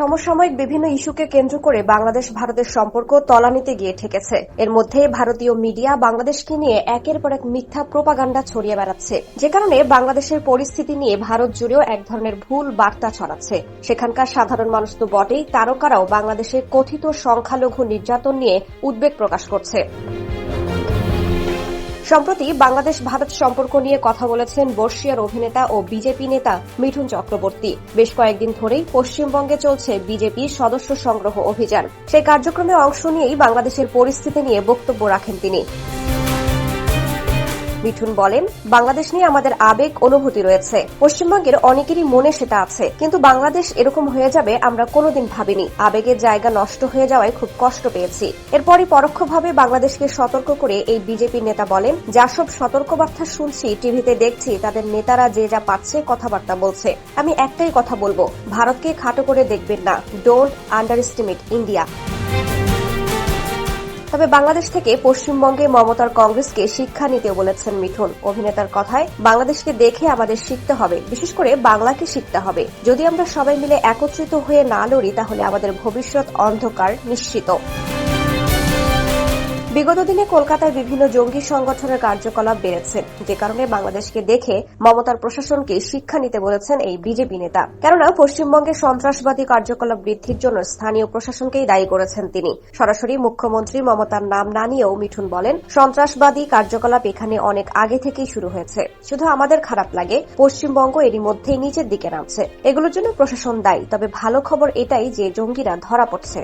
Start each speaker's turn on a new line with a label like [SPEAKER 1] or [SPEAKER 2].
[SPEAKER 1] সমসাময়িক বিভিন্ন ইস্যুকে কেন্দ্র করে বাংলাদেশ ভারতের সম্পর্ক তলানিতে গিয়ে ঠেকেছে। এর মধ্যে ভারতীয় মিডিয়া বাংলাদেশকে নিয়ে একের পর এক মিথ্যা প্রোপাগান্ডা ছড়িয়ে বেড়াচ্ছে। যে কারণে বাংলাদেশের পরিস্থিতি নিয়ে ভারত জুড়েও এক ধরনের ভুল বার্তা ছড়াচ্ছে। সেখানকার সাধারণ মানুষ তো বটেই, তারকারাও বাংলাদেশের কথিত সংখ্যালঘু নির্যাতন নিয়ে উদ্বেগ প্রকাশ করছে। সম্প্রতি বাংলাদেশ ভারত সম্পর্ক নিয়ে কথা বলেছেন বর্ষিয়ার অভিনেতা ও বিজেপি নেতা মিঠুন চক্রবর্তী। বেশ কয়েকদিন ধরেই পশ্চিমবঙ্গে চলছে বিজেপি সদস্য সংগ্রহ অভিযান। সেই কার্যক্রমে অংশ নিয়েই বাংলাদেশের পরিস্থিতি নিয়ে বক্তব্য রাখেন তিনি। মিঠুন বলেন, বাংলাদেশ নিয়ে আমাদের আবেগ, অনুভূতি রয়েছে। পশ্চিমবঙ্গের অনেকেরই মনে সেটা আছে। কিন্তু বাংলাদেশ এরকম হয়ে যাবে আমরা কোনোদিন ভাবিনি। আবেগের জায়গা নষ্ট হয়ে যাওয়ায় খুব কষ্ট পেয়েছি। এরপরই পরোক্ষভাবে বাংলাদেশকে সতর্ক করে এই বিজেপি নেতা বলেন, যা সব সতর্কবার্তা শুনছি, টিভিতে দেখছি, তাদের নেতারা যে যা পাচ্ছে, কথাবার্তা বলছে। আমি একটাই কথা বলব, ভারতকে খাটো করে দেখবেন না। ডোন্ট আন্ডার ইন্ডিয়া তবে বাংলাদেশ থেকে পশ্চিমবঙ্গে মমতার কংগ্রেসকে শিক্ষা নিতে বলেছেন মিঠুন। অভিনেতার কথায়, বাংলাদেশকে দেখে আমাদের শিখতে হবে, বিশেষ করে বাংলাকে শিখতে হবে। যদি আমরা সবাই মিলে একত্রিত হয়ে না লড়ি, তাহলে আমাদের ভবিষ্যৎ অন্ধকার নিশ্চিত। বিগত দিনে কলকাতায় বিভিন্ন জঙ্গি সংগঠনের কার্যকলাপ বেড়েছে। যে কারণে বাংলাদেশকে দেখে মমতার প্রশাসনকে শিক্ষা নিতে বলেছেন এই বিজেপি নেতা। কেননা, পশ্চিমবঙ্গে সন্ত্রাসবাদী কার্যকলাপ বৃদ্ধির জন্য স্থানীয় প্রশাসনকেই দায়ী করেছেন তিনি। সরাসরি মুখ্যমন্ত্রী মমতার নাম না নিয়েও মিঠুন বলেন, সন্ত্রাসবাদী কার্যকলাপ এখানে অনেক আগে থেকেই শুরু হয়েছে। শুধু আমাদের খারাপ লাগে, পশ্চিমবঙ্গ এরই মধ্যেই নিচের দিকে নামছে। এগুলোর জন্য প্রশাসন দায়ী, তবে ভালো খবর এটাই যে জঙ্গিরা ধরা পড়ছে।